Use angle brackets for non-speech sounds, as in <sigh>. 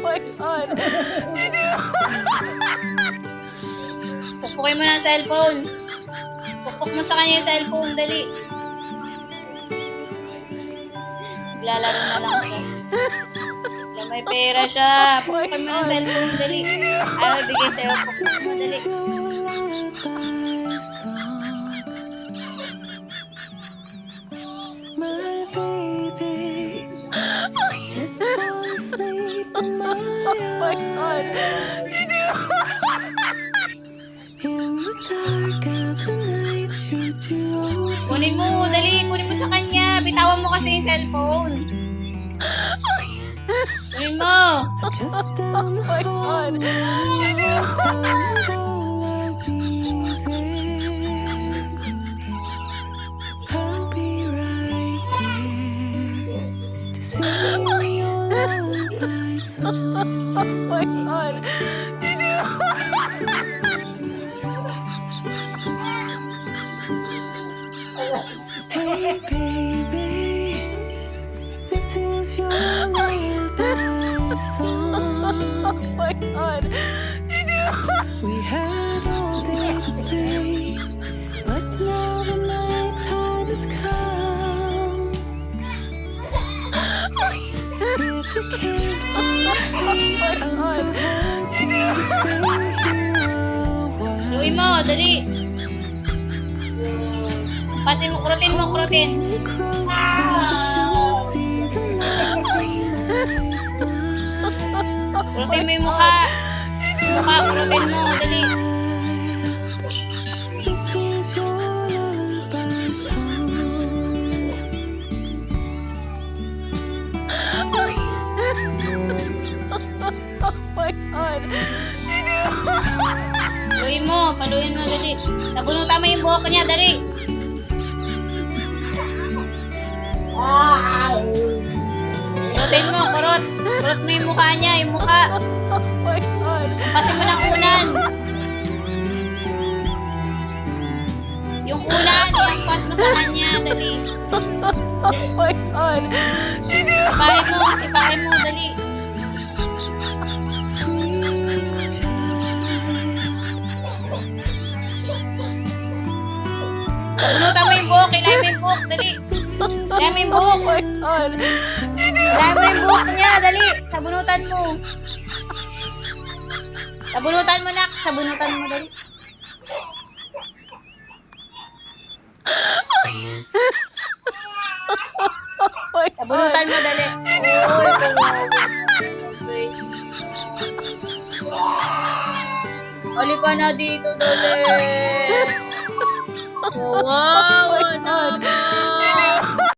my God. Pukpukin mo na ang cellphone. Pukpuk mo sa kanya yung cellphone, dali. Naglalaro na lang siya. Wala, may pera siya. Pukpukin mo na ang cellphone, dali. Ayaw ibigay sa'yo. Pukpuk mo, dali. In my God. You open Kunin mo, dali. Kunin mo sa kanya. Bitawan mo kasi yung cellphone. Kunin mo. the my God. down the song. My God. Hey baby, this is your lullaby song. Oh my God. We had all day to play, but now the night time has come. Oh if you Luwi mo, dali. Kasi mo, krutin mo, krutin. Smile. Krutin mo yung mukha. Mukha, krutin mo, dali. Paluin mo, dali. Sabunutan mo yung buhok niya, dali. Krutin mo, kurot. Kurot mo yung mukha niya, yung mukha. My God. Kasi mo ng unan. Yung unan, i-ampas mo sa kanya, dali. My God. Sipahin mo, Sabunutan mo yung buhok, kailangan mo yung buhok, dali. Kailangan mo yung buhok. Kailangan mo yung buhok niya, dali. Sabunutan mo. Sabunutan mo, nak. Sabunutan mo, dali. Sabunutan mo, dali. Uy, Hali ka na dito, dali. wow, <laughs> oh my no, God. No.